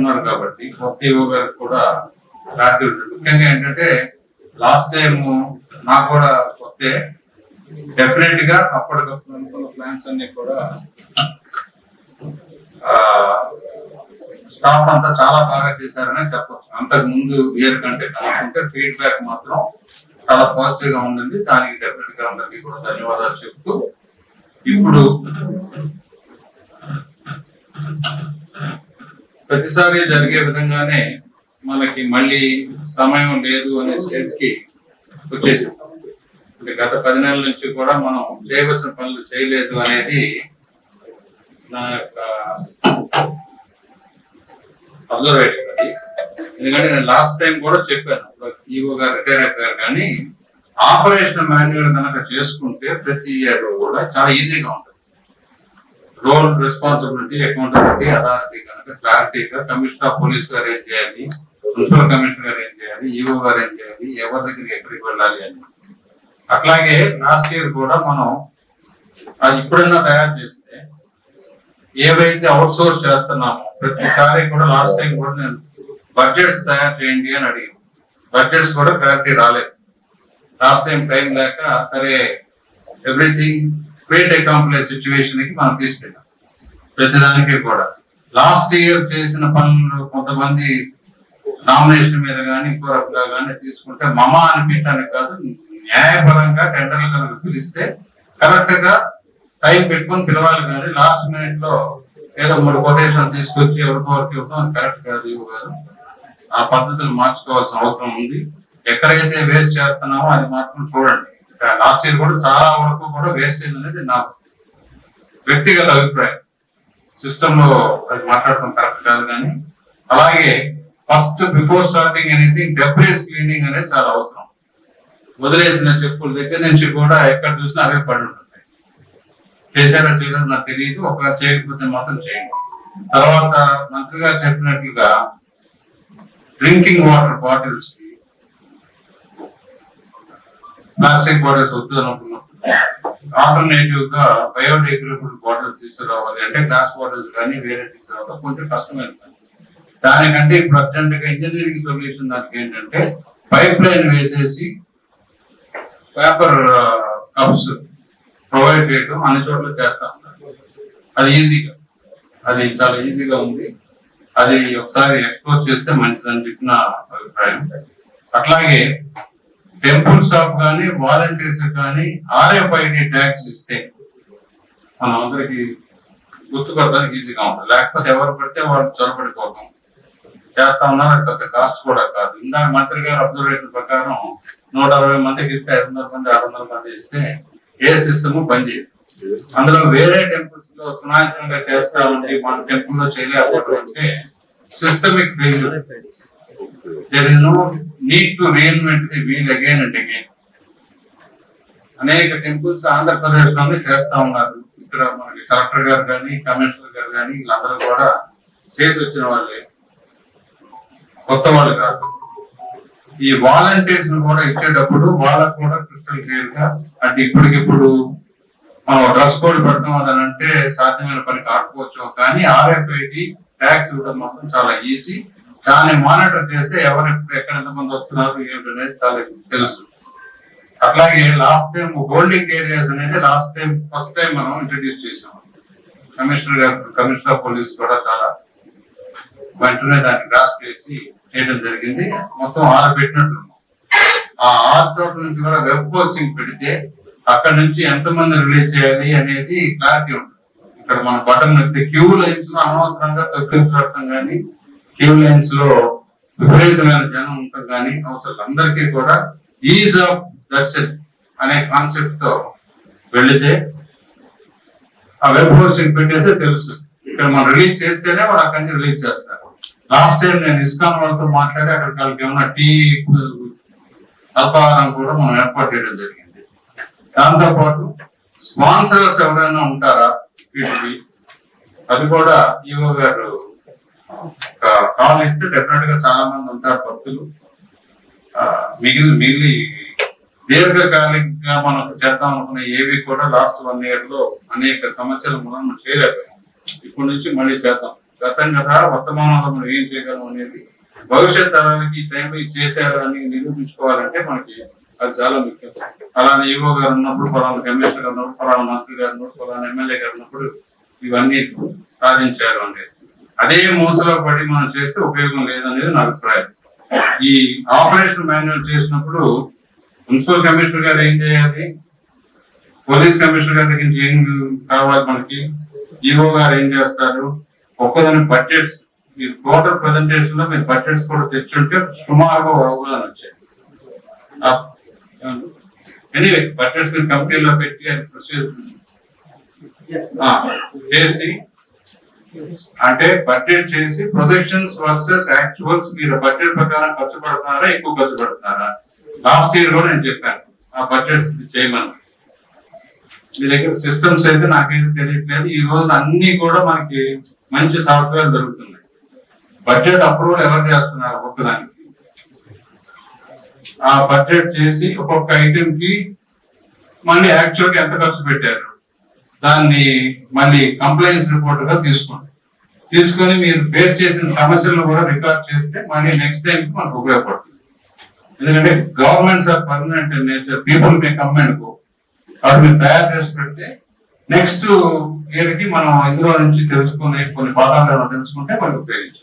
ఉన్నారు కాబట్టి కొత్త ఈవో గారికి కూడా క్లారిటీ ఉంటుంది ముఖ్యంగా ఏంటంటే లాస్ట్ టైం నాకు కూడా వస్తే డెఫినెట్గా అప్పటికప్పుడు అనుకున్న ప్లాన్స్ అన్ని కూడా స్టాఫ్ అంతా చాలా బాగా చేశారనే చెప్పచ్చు. అంతకు ముందు ఇయర్ కంటే కనుక్కుంటే ఫీడ్బ్యాక్ మాత్రం చాలా పాజిటివ్గా ఉండింది దానికి డెఫినెట్గా అందరికీ కూడా ధన్యవాదాలు చెప్తూ ఇప్పుడు ప్రతిసారి జరిగే విధంగానే మనకి మళ్ళీ సమయం లేదు అనే స్టేజ్ వచ్చేసాం. అంటే గత పది నెలల నుంచి కూడా మనం చేయవలసిన పనులు చేయలేదు అనేది నా యొక్క అబ్జర్వేషన్ అది. ఎందుకంటే నేను లాస్ట్ టైం కూడా చెప్పాను ఈవో గారు రిటైర్ అయిపోయారు కానీ ఆపరేషన్ మాన్యువల్ కనుక చేసుకుంటే ప్రతి ఇయర్ కూడా చాలా ఈజీగా ఉంటుంది. రోల్ రెస్పాన్సిబిలిటీ అకౌంటబిలిటీ అథారిటీ కనుక క్లారిటీగా కమిషనర్ ఆఫ్ పోలీస్ గారు ఏం చేయాలి? మున్సిపల్ కమిషనర్ గారు ఏం చేయాలి? ఈఓ గారు ఏం చేయాలి? ఎవరి దగ్గరికి ఎక్కడికి వెళ్ళాలి అని. అట్లాగే లాస్ట్ ఇయర్ కూడా మనం అది ఇప్పుడన్నా తయారు చేస్తే ఏవైతే అవుట్ సోర్స్ చేస్తున్నామో ప్రతిసారి కూడా లాస్ట్ టైం కూడా నేను బడ్జెట్స్ తయారు చేయండి అని అడిగాను. బడ్జెట్స్ కూడా క్లారిటీ రాలేదు. లాస్ట్ టైం టైం లేక సరే ఎవ్రీథింగ్ ఫేట్ అకాంప్లే సిచ్యువేషన్కి మనం తీసుకెళ్ళాం. ప్రతిదానికి కూడా. లాస్ట్ ఇయర్ చేసిన పనులు కొంతమంది నామినేషన్ మీద కానీ ఇంకో రకంగా కానీ తీసుకుంటే మమ అనిపించడానికి కాదు న్యాయపరంగా టెండర్లు కనుక పిలిస్తే కరెక్ట్గా టైం పెట్టుకొని పిలవాలి కానీ లాస్ట్ మినిట్లో ఏదో మూడు కొటేషన్ తీసుకొచ్చి ఎవరికో వరకు ఇవ్వడం కరెక్ట్ కాదు ఇవ్వగలరు ఆ పద్ధతులు మార్చుకోవాల్సిన అవసరం ఉంది. ఎక్కడైతే వేస్ట్ చేస్తున్నామో అది మాత్రం చూడండి. లాస్ట్ ఇయర్ కూడా చాలా వరకు కూడా వేస్టేజ్ అనేది నా వ్యక్తిగత అభిప్రాయం. సిస్టమ్లో అది మాట్లాడటం కరెక్ట్ కాదు కానీ అలాగే ఫస్ట్ బిఫోర్ స్టార్టింగ్ అనేది డెబ్రేస్ క్లీనింగ్ అనేది చాలా అవసరం. వదిలేసిన చెప్పుల దగ్గర నుంచి కూడా ఎక్కడ చూసినా అవే పడి ఉంటుంది చేశారో చేయలేదో నాకు తెలియదు ఒకవేళ చేయకపోతే మాత్రం చేయండి. తర్వాత మంత్రి గారు చెప్పినట్లుగా డ్రింకింగ్ వాటర్ బాటిల్స్కి ప్లాస్టిక్ బాటిల్స్ వద్దు అనుకున్నప్పుడు ఆల్టర్నేటివ్గా బయోడిగ్రేడబుల్ బాటిల్స్ తీసుకురావాలి అంటే గ్లాస్ బాటిల్స్ కానీ వేరే తీసుకురావడం కొంచెం కష్టమైన పని. దానికంటే ఇప్పుడు అర్జెంట్గా ఇంజనీరింగ్ సొల్యూషన్ దానికి ఏంటంటే పైప్ లైన్ వేసేసి పేపర్ కప్స్ ప్రొవైడ్ చేయడం అన్ని చోట్ల చేస్తా ఉంటారు అది ఈజీగా. అది చాలా ఈజీగా ఉంది. అది ఒకసారి ఎక్స్ప్లోర్ చేస్తే మంచిదని చెప్పిన అభిప్రాయం. అట్లాగే టెంపుల్ స్టాఫ్ కానీ వాలంటీర్స్ కానీ ఆర్ఎఫ్ఐడి ట్యాక్స్ ఇస్తే మనం అందరికి గుర్తుపడడానికి ఈజీగా ఉంటుంది. లేకపోతే ఎవరు పడితే వాళ్ళు చొరబడిపోతాం. చేస్తా ఉన్నారు అది పెద్ద కాస్ట్ కూడా కాదు. ఇందాక మంత్రి గారు అబ్జర్వేషన్ ప్రకారం నూట అరవై మందికి ఇస్తే ఐదు వందల మంది ఆరు వందల మంది ఇస్తే ఏ సిస్టమ్ పనిచేయదు అందులో వేరే టెంపుల్స్లో సునాయాసంగా చేస్తా ఉండి మన టెంపుల్లో చేయలేకపోవడం అంటే systemic failure there is no need to reinvent the wheel again and again అనేక టెంపుల్స్ ఆంధ్రప్రదేశ్లోనే చేస్తా ఉన్నారు. ఇక్కడ మనకి కలెక్టర్ గారు కానీ కమిషనర్ గారు కానీ వీళ్ళందరూ కూడా చేసి వచ్చిన వాళ్ళే. కొత్త వాళ్ళు కాదు. ఈ వాలంటీర్స్ కూడా ఇచ్చేటప్పుడు వాళ్ళకు కూడా క్రిస్టల్ క్లియర్గా అంటే ఇప్పటికిప్పుడు మనం డ్రెస్ కోడ్ పెట్టడం అని అంటే సాధ్యమైన పని కాకపోవచ్చు కానీ ఆర్ఎఫ్ఐడి ట్యాక్స్ ఇవ్వడం మాత్రం చాలా ఈజీ దాన్ని మానిటర్ చేస్తే ఎవరు ఎప్పుడు ఎక్కడ ఎంతమంది వస్తున్నారు ఏమిటనేది చాలా తెలుసు. అట్లాగే లాస్ట్ టైం హోల్డింగ్ ఏరియాస్ అనేది లాస్ట్ టైం ఫస్ట్ టైం మనం ఇంట్రడ్యూస్ చేసాం కమిషనర్ గారు కమిషనర్ పోలీస్ కూడా చాలా వెంటనే దాన్ని గ్రాస్ చేసి చేయడం జరిగింది. మొత్తం ఆరు పెట్టినట్లు ఆ ఆరు చోట్ల నుంచి కూడా వెబ్ పోస్టింగ్ పెడితే అక్కడ నుంచి ఎంతమంది రిలీజ్ చేయాలి అనేది క్లారిటీ ఉంటుంది. ఇక్కడ మన బటన్ నొక్కితే క్యూ లైన్స్ అనవసరంగా తొక్కించడం కానీ టీవీ లైన్స్లో విపరీతమైన జనం ఉంటాం కానీ అవసరం అందరికీ కూడా ఈజ్ ఆఫ్ దర్శన్ అనే కాన్సెప్ట్తో వెళితే ఆ వెబ్ హోస్టింగ్ పెట్టేస్తే తెలుసు. ఇక్కడ మనం రిలీజ్ చేస్తేనే వాళ్ళు అక్కడి నుంచి రిలీజ్ చేస్తారు. లాస్ట్ టైం నేను ఇస్కాన్ వాళ్ళతో మాట్లాడి అక్కడ వాళ్ళకి ఏమన్నా టీ అల్పాహారం కూడా మనం ఏర్పాటు చేయడం జరిగింది. దాంతోపాటు స్పాన్సర్స్ ఎవరైనా ఉంటారా? వీటికి? అది కూడా ఈవో గారు కాల్ ఇస్తే డెఫినెట్గా చాలా మంది ఉంటారు భక్తులు. మిగిలి మిగిలిన మిగిలి దీర్ఘకాలికంగా మనం చేద్దాం అనుకున్న ఏవి కూడా లాస్ట్ వన్ ఇయర్లో అనేక సమస్యలు మనం చేయలేకపోయాం. ఇప్పటి నుంచి మళ్ళీ చేద్దాం. గతం కదా వర్తమానంలో మనం ఏం చేయగలం అనేది భవిష్యత్ తరాలకి ఈ టైంలో ఇది చేశారు అని నిరూపించుకోవాలంటే మనకి అది చాలా ముఖ్యం. అలానే ఈవో గారు ఉన్నప్పుడు ఫలానా కమిషనర్ గారు ఉన్నప్పుడు ఫలానా మంత్రి గారు ఉన్నప్పుడు ఫలానా ఎమ్మెల్యే గారు ఉన్నప్పుడు ఇవన్నీ సాధించారు అనేది. అదే మూసలో పడి మనం చేస్తే ఉపయోగం లేదనేది నా అభిప్రాయం. ఈ ఆపరేషన్ మాన్యువల్ చేసినప్పుడు మున్సిపల్ కమిషనర్ గారు ఏం చేయాలి? పోలీస్ కమిషనర్ గారి దగ్గర నుంచి ఏం కావాలి మనకి? ఈఓ గారు ఏం చేస్తారు? ఒక్కదాని బడ్జెట్స్ ఈ టోటల్ ప్రజెంటేషన్లో మీరు బడ్జెట్స్ కూడా తెచ్చుంటే సుమారుగా అవగాహన వచ్చాయి. ఎనీవే బడ్జెట్స్ మీరు కంపెనీలో పెట్టి అది ప్రొసీజర్ చేసి అంటే బడ్జెట్ చేసి ప్రొజెక్షన్స్ వర్సెస్ యాక్చువల్స్ మీరు బడ్జెట్ ప్రకారం ఖర్చు పెడుతున్నారా ఎక్కువ ఖర్చు పెడుతున్నారా? లాస్ట్ ఇయర్ కూడా నేను చెప్పాను ఆ బడ్జెట్స్ చేయమని. మీ దగ్గర సిస్టమ్స్ అయితే నాకైతే తెలియట్లేదు. ఈ రోజు అన్ని కూడా మనకి మంచి సాఫ్ట్వేర్ దొరుకుతున్నాయి. బడ్జెట్ అప్రూవల్ ఎవరు చేస్తున్నారు ఒక్కదానికి? ఆ బడ్జెట్ చేసి ఒక్కొక్క ఐటెం కి మళ్ళీ యాక్చువల్గా ఎంత ఖర్చు పెట్టారు? దాన్ని మళ్ళీ కంప్లైంట్స్ రిపోర్ట్గా తీసుకోండి. తీసుకొని మీరు ఫేస్ చేసిన సమస్యలను కూడా రికార్డ్ చేస్తే మళ్ళీ నెక్స్ట్ టైం మనకు ఉపయోగపడుతుంది. ఎందుకంటే governments are permanent nature people may come and go go మీరు తయారు చేసి పెడితే నెక్స్ట్ ఇయర్కి మనం ఇందులో నుంచి తెలుసుకునే కొన్ని పాఠాలను తెలుసుకుంటే మనకు ఉపయోగించు